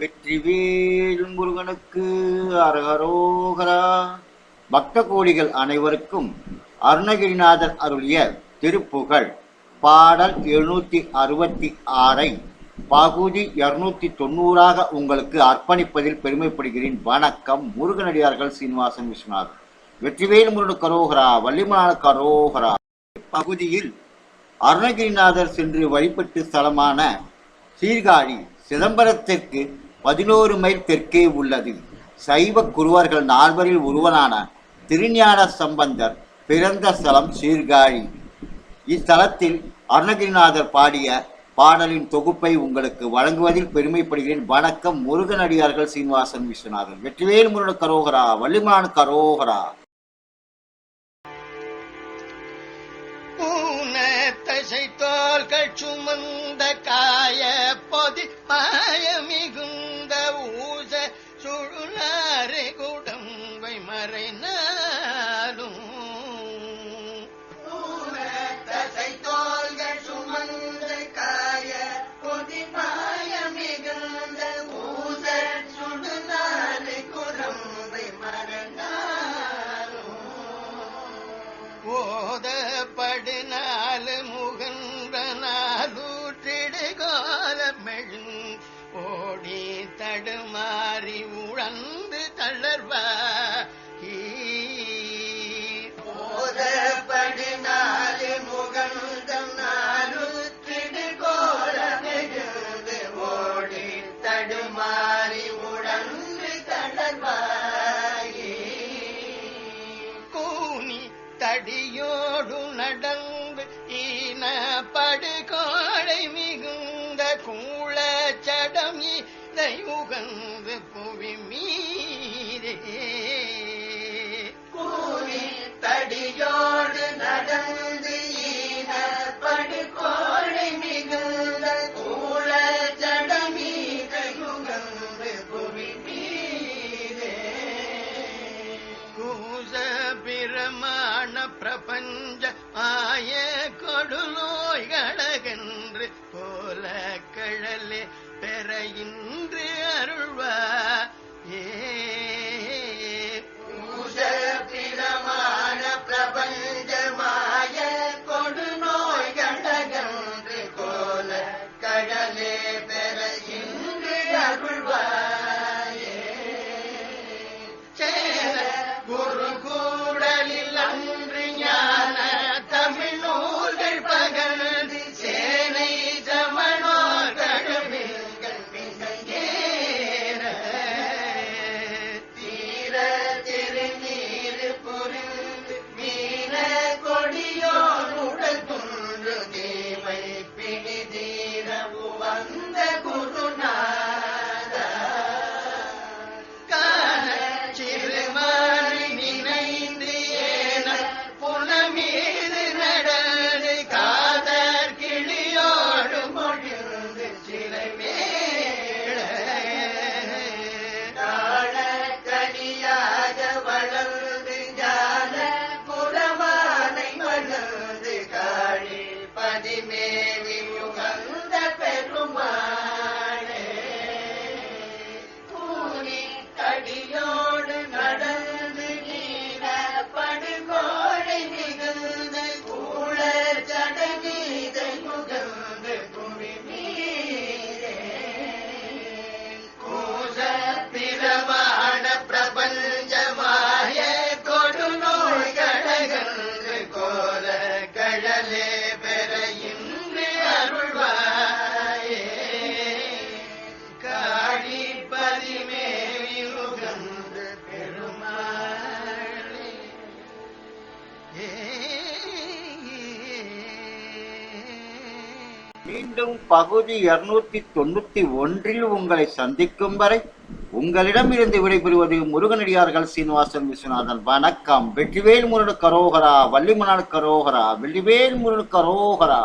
வெற்றிவேல் முருகனுக்கு அரகரோகரா. பக்த கோடிகள் அனைவருக்கும் அருணகிரிநாதர் அருளிய திருப்புகழ். பாடல் எழுநூத்தி அறுபத்தி ஆறை. பகுதி இருநூத்தி தொண்ணூறாக உங்களுக்கு அர்ப்பணிப்பதில் பெருமைப்படுகிறேன். வணக்கம் முருகனடியார்கள் சீனிவாசன் விஸ்வநாத் வெற்றிவேல் முருகனு கரோகரா வள்ளிமான கரோகரா பகுதியில் அருணகிரிநாதர் சென்று வழிபட்டு ஸ்தலமான சீர்காழி சிதம்பரத்திற்கு பதினோரு மைல் தெற்கே உள்ளது. சைவ குருவர்கள் நால்வரில் ஒருவனான திருஞான சம்பந்தர் பிறந்த ஸ்தலம் சீர்காழி. இத்தலத்தில் அருணகிரிநாதர் பாடிய பாடலின் தொகுப்பை உங்களுக்கு வழங்குவதில் பெருமைப்படுகிறேன். வணக்கம் முருகனடியார்கள் சீனிவாசன் விஸ்வநாதன். வெற்றிவேல் முருகன் கரோகரா வள்ளிமான் கரோகரா. பூனத்தசை தோள்கள் சுமந்த காய பொதி மாய இதை உகந்து புவி மீரே கூனி தடியோடு நடந்து ஈன படுகோடை மிகுந்த கூள சடம் இதை உகந்து புவி மீரே கூச பிரமாண மீண்டும் பகுதி இருநூத்தி தொண்ணூத்தி ஒன்றில் உங்களை சந்திக்கும் வரை உங்களிடமிருந்து விடைபெறுவது முருகனடியார்கள் சீனிவாசன் விஸ்வநாதன். வணக்கம். வெற்றிவேல் முருகன் கரோகரா வள்ளிமணால் கரோகரா வெள்ளிவேல் முருகன் கரோகரா.